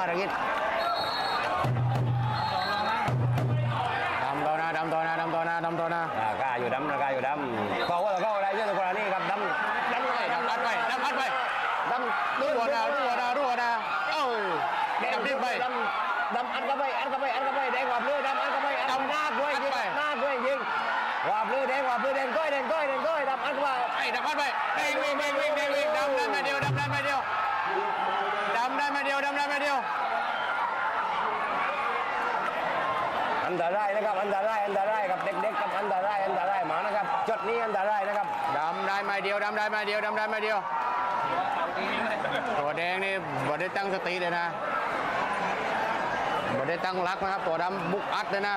วรกิจดำต่อหน้าดำต่อหน้าดำต่อหน้าดำต่อหน้าอ่ากาอยู่ดำนะกาอยู่ดำก็ว่าก็อะไรเยอะตัวนี้ครับดำดำดำอัดไปดำอัดไปดำรัวดารัวดารัวดาเอ้ยดำดิ้นไปดำดำอัดเข้าไปอัดเข้าไปอัดเข้าไปแดงกว่าเพื่อดำอัดเข้าไปอัดเข้าไปหน้าด้วยยิงหน้าด้วยยิงว่าเพื่อแดงว่าเพื่อแดงก้อยแดงก้อยแดงก้อยดำอัดเข้าไปไอ้ดำอัดไปวิ่งวิ่งวิ่งวิ่งวิ่งวิ่งดำได้มาเดียวดำได้มาเดียวดำได้มาเดียวดำได้มาเดียว อันตรายนะครับ อันตรายอันตรายกับเด็กๆกับอันตรายอันตรายหมานะครับจดนี้อันตรายนะครับดำได้มาเดียวดำได้มาเดียวดำได้มาเดียวตัวแดงนี่บ่ได้ตั้งสติเลยนะบ่ได้ตั้งรักนะครับตัวดำบุกอัดเลยนะ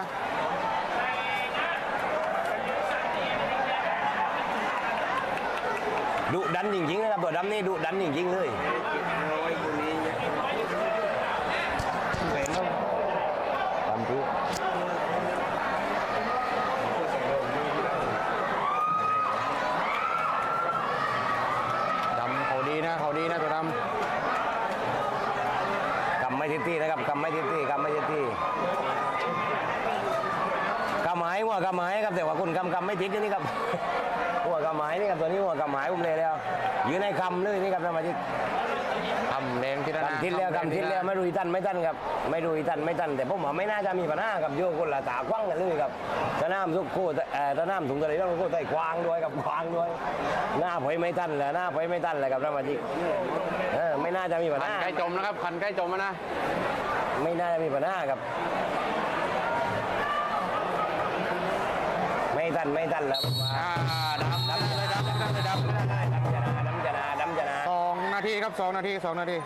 ดุดันจริงๆนะครับตัวดำนี่ดุดันจริงๆเลยดำที่ ดำเขาดีนะเขาดีนะตัวด กำ ไม่ทิตี้นะครับกำไม่ทิตี้กำไม่ทิตี้กำหมายหัวกำหมายครับแต่ว่าคุณกำกำไม่ทิศนี่ครับหัวกำหมายนี่ครับตัวนี้หัวกำหมายผมเลยแล้วยืนในคำเลยนี่ครับสมาชิกำทำแดงที่นั่นนะกำทิศแล้วกำทิศแล้วไม่รู้อีตันไม่ตันครับ ไม่รู้อีตันไม่ตันแต่ผมว่าไม่น่าจะมีปัญหากับโยคนละตากว้างกันเลยครับถ้าน้ำสุกโคตรเอ่อถ้าน้ำถุงทะเลต้องโคตรใส่กวางด้วยกับกวางด้วย หน้าพอยไม่ตันแหละหน้าพอยไม่ตันเลยครับสมาชิกเออไม่ น่าจะมีปัญคันหาใกล้จมนะครับคันใกล้จมแล้วนะไม่น่าจะมีปัญหาครับ ไม่ตันไม่ตันแล้วผมว่าอ่าดำดำเลยดำดำเลยดำเลยดำเลยดำจะนาดำจะนาดำจะนา สองนาทีครับสองนาทีสองนาที